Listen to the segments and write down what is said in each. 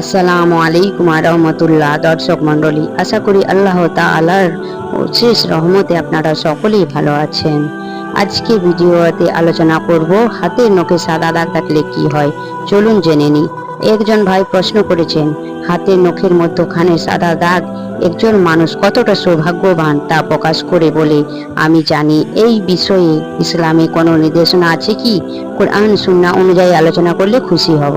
আসসালামু আলাইকুম রহমতুল্লাহ, দর্শক মণ্ডলী, আশা করি আল্লাহ তাআলার শেষ রহমতে আপনারা সকলেই ভালো আছেন। আজকে ভিডিওতে আলোচনা করব, হাতের নখে সাদা দাগ থাকলে কি হয়? চলুন জেনে নিই। একজন ভাই প্রশ্ন করেছেন, হাতের নখের মধ্যখানে সাদা দাগ একজন মানুষ কতটা সৌভাগ্যবান তা প্রকাশ করে বলে, আমি জানি, এই বিষয়ে ইসলামে কোনো নির্দেশনা আছে কি? কোরআন, সুন্নাহ অনুযায়ী আলোচনা করলে খুশি হব।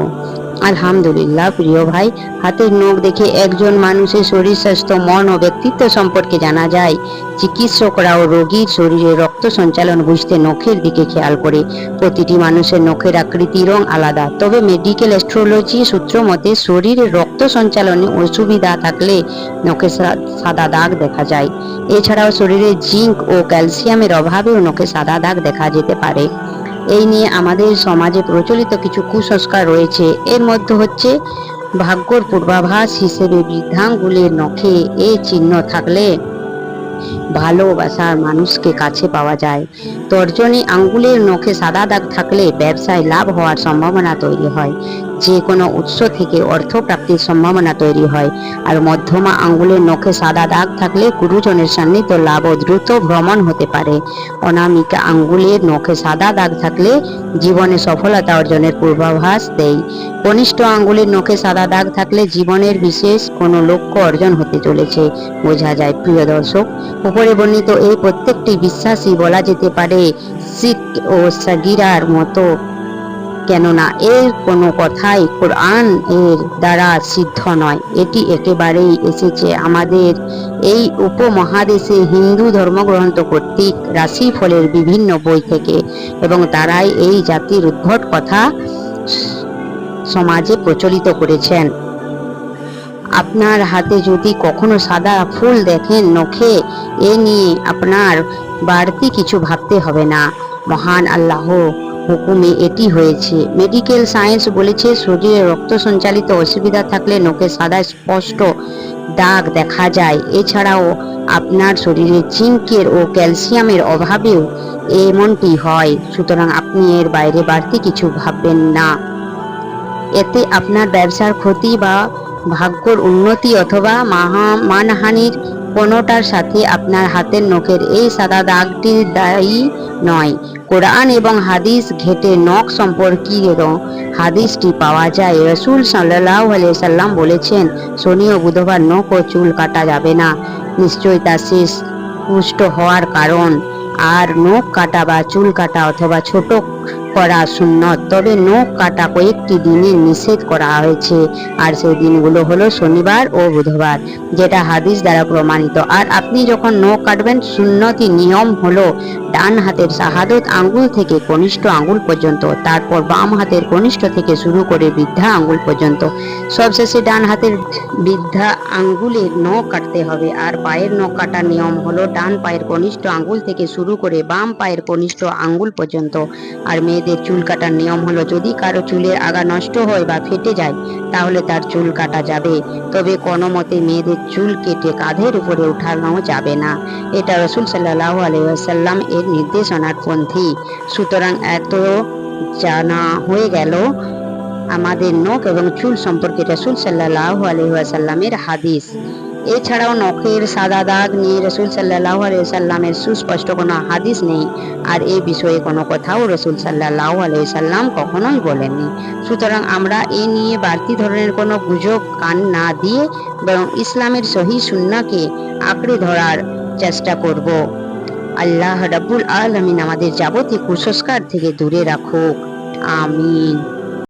আলহামদুলিল্লাহ, প্রিয় ভাই। হাতের নখ দেখে একজন মানুষের শরীর স্বাস্থ্য, মন ও ব্যক্তিত্ব সম্পর্কে জানা যায়। চিকিৎসকরাও রোগীর শরীরে রক্ত সঞ্চালন বুঝতে নখের দিকে খেয়াল করে। প্রতিটি মানুষের নখের আকৃতি, রং আলাদা। তবে মেডিকেল অ্যাস্ট্রোলজি সূত্র মতে শরীরে রক্ত সঞ্চালনে অসুবিধা থাকলে নখে সাদা দাগ দেখা যায়। এছাড়াও শরীরে জিঙ্ক ও ক্যালসিয়ামের অভাবেও নখে সাদা দাগ দেখা যেতে পারে। এই নিয়ে আমাদের সমাজে প্রচলিত কিছু কুসংস্কার রয়েছে। এর মধ্যে হচ্ছে ভাগ্যর পূর্বাভাস হিসেবে বৃদ্ধাঙ্গুলের নখে এ চিহ্ন থাকলে ভালোবাসার মানুষকে কাছে পাওয়া যায়। তর্জনী আঙ্গুলের নখে সাদা দাগ থাকলে ব্যবসায় লাভ হওয়ার সম্ভাবনা তৈরি হয়। যে কোনো উৎস থেকে অর্থ প্রাপ্তির সম্ভাবনা তৈরি হয়। আর মধ্যমা আঙ্গুলের নখে সাদা দাগ থাকলে গুরুজনের সান্নিধ্য লাভ ও দ্রুত ভ্রমণ হতে পারে। অনামিকা আঙ্গুলের নখে সাদা দাগ থাকলে জীবনে সফলতা অর্জনের পূর্বাভাস দেয়। কনিষ্ঠ আঙ্গুলের নখে সাদা দাগ থাকলে জীবনের বিশেষ কোনো লক্ষ্য অর্জন হতে চলেছে, বোঝা যায়। প্রিয় দর্শক, উপরে বর্ণিত এই প্রত্যেকটি বিশ্বাসী বলা যেতে পারে শিখ ও সাগিরার মতো কেননা এর কোনো কথাই কোরআন এর দ্বারা সিদ্ধ নয়। এটি একেবারেই এসেছে আমাদের এই উপমহাদেশে হিন্দু ধর্মগ্রন্থ কর্তৃক রাশিফলের বিভিন্ন বই থেকে এবং তারাই এই জাতির উদ্ভট কথা সমাজে প্রচলিত করেছেন। আপনার হাতে যদি কখনো সাদা ফুল দেখেন নখে, এ নিয়ে আপনার বাড়তি কিছু ভাবতে হবে না। মহান আল্লাহ হুকুমে এটি হয়েছে। মেডিকেল সায়েন্স বলেছে, শরীরে রক্ত সঞ্চালিত অসুবিধা থাকলে নখে সাদা স্পষ্ট দাগ দেখা যায়। এছাড়াও আপনার শরীরে জিঙ্কের ও ক্যালসিয়ামের অভাবেও এমনটি হয়। সুতরাং আপনি এর বাইরে বাড়তি কিছু ভাববেন না। এতে আপনার ব্যবসার ক্ষতি বা ভাগ্যর উন্নতি অথবা মানহানির কোনোটার সাথে আপনার হাতের নখের এই সাদা দাগটি দায়ী নয়। কোরআন এবং হাদিস ঘেটে নখ সম্পর্কিত হাদিসটি পাওয়া যায়। রসুল সাল্লাহ সাল্লাম বলেছেন শনি ও বুধবার নখ ও চুল কাটা যাবে না। নিশ্চয়ই তা শেষ পুষ্ট হওয়ার কারণ। আর নখ কাটা বা চুল কাটা অথবা ছোট করা সুন্নত। তবে নখ কাটা কয়েকটি দিনে নিষেধ করা হয়েছে। আর সেই দিনগুলো হলো শনিবার ও বুধবার, যেটা হাদিস দ্বারা প্রমাণিত। আর আপনি যখন নখ কাটবেন, সুন্নতি নিয়ম হলো ডান হাতের শাহাদত আঙ্গুল থেকে কনিষ্ঠ আঙ্গুল পর্যন্ত, তারপর বাম হাতের কনিষ্ঠ থেকে শুরু করে বৃদ্ধা আঙ্গুল পর্যন্ত। সবশেষে ডান হাতের বৃদ্ধা আঙ্গুলের নখ কাটতে হবে। আর পায়ের নখ কাটার নিয়ম হলো ডান পায়ের কনিষ্ঠ আঙ্গুল থেকে শুরু করে বাম পায়ের কনিষ্ঠ আঙ্গুল পর্যন্ত। আর মেয়েদের চুল কাটার নিয়ম হলো, যদি কারও চুলের আগা নষ্ট হয় বা ফেটে যায়, তাহলে তার চুল কাটা যাবে। তবে কোনো মতে মেয়েদের চুল কেটে কাঁধের উপরে উঠানো যাবে না। এটা রসুল সাল্লাহ আলাইসাল্লাম এর নির্দেশনার পন্থী। সুতরাং এত জানা হয়ে গেল আমাদের নখ এবং চুল সম্পর্কে রসুল সাল্লাহ আলহাসাল্লামের হাদিস। এছাড়াও নখের সাদা দাগ নিয়ে রসুল সাল্লাহ আলাইসাল্লামের সুস্পষ্ট কোনো হাদিস নেই। আর এই বিষয়ে কোনো কথাও রসুল সাল্লাহ আলাইসাল্লাম কখনোই বলেননি। সুতরাং আমরা এ নিয়ে বাড়তি ধরনের কোনো গুজব, কান না দিয়ে বরং ইসলামের সহি সুন্নাকে আঁকড়ে ধরার চেষ্টা করব। আল্লাহ রাব্বুল আলমিন আমাদের যাবতীয় কুসংস্কার থেকে দূরে রাখুক। আমিন।